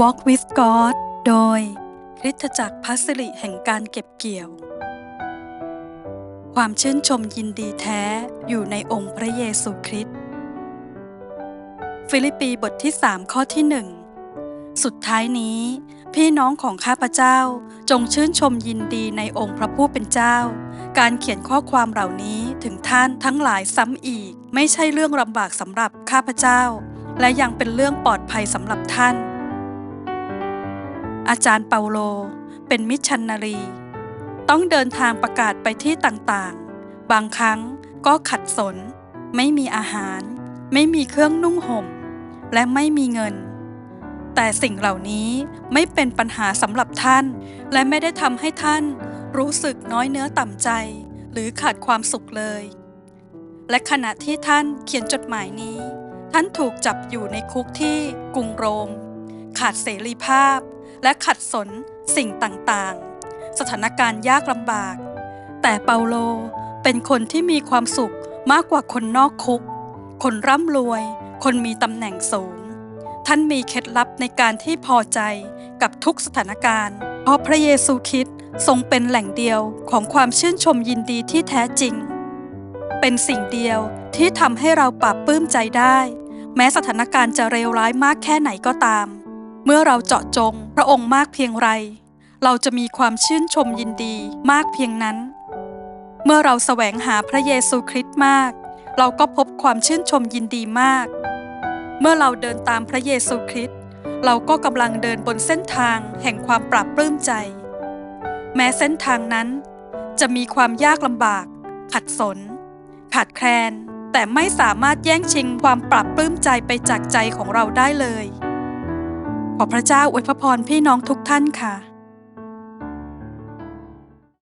Walk with God โดยคริสตจักรพัสริแห่งการเก็บเกี่ยว ความชื่นชมยินดีแท้อยู่ในองค์พระเยซูคริสต์ฟิลิปปีบทที่ 3 ข้อที่1สุดท้ายนี้ พี่น้องของข้าพเจ้าจงชื่นชมยินดีในองค์พระผู้เป็นเจ้า การเขียนข้อความเหล่านี้ถึงท่านทั้งหลายซ้ำอีก ไม่ใช่เรื่องลำบากสำหรับข้าพเจ้า และยังเป็นเรื่องปลอดภัยสำหรับท่าน อาจารย์เปาโลเป็นมิชชันนารี ต้องเดินทางประกาศไปที่ต่างๆ บางครั้งก็ขัดสน ไม่มีอาหาร ไม่มีเครื่องนุ่งห่ม และไม่มีเงิน แต่สิ่งเหล่านี้ไม่เป็นปัญหาสำหรับท่าน และไม่ได้ทำให้ท่านรู้สึกน้อยเนื้อต่ำใจ หรือขาดความสุขเลย และขณะที่ท่านเขียนจดหมายนี้ ท่านถูกจับอยู่ในคุกที่กรุงโรม ขาดเสรีภาพ และขัดสนสิ่งต่างๆ สถานการณ์ยากลำบาก แต่เปาโลเป็นคนที่มีความสุขมากกว่าคนนอกคุก คนร่ำรวย คนมีตำแหน่งสูง ท่านมีเคล็ดลับในการที่พอใจกับทุกสถานการณ์ เพราะพระเยซูคริสต์ทรงเป็นแหล่งเดียวของความชื่นชมยินดีที่แท้จริง เป็นสิ่งเดียว ที่ทำให้เราปรับปื้มใจได้ แม้สถานการณ์จะเลวร้ายมากแค่ไหนก็ตาม เมื่อเราเจาะจงพระองค์มากเพียงไร เราจะมีความชื่นชมยินดีมากเพียงนั้น เมื่อเราแสวงหาพระเยซูคริสต์มาก เราก็พบความชื่นชมยินดีมาก เมื่อเราเดินตามพระเยซูคริสต์เราก็กำลังเดินบนเส้นทางแห่งความปรับปลื้มใจ แม้เส้นทางนั้น จะมีความยากลำบาก ขัดสน ขาดแคลน แต่ไม่สามารถแย่งชิงความปรับปลื้มใจไปจากใจของเราได้เลย ขอพระเจ้าอวยพระพรพี่น้องทุกท่านค่ะ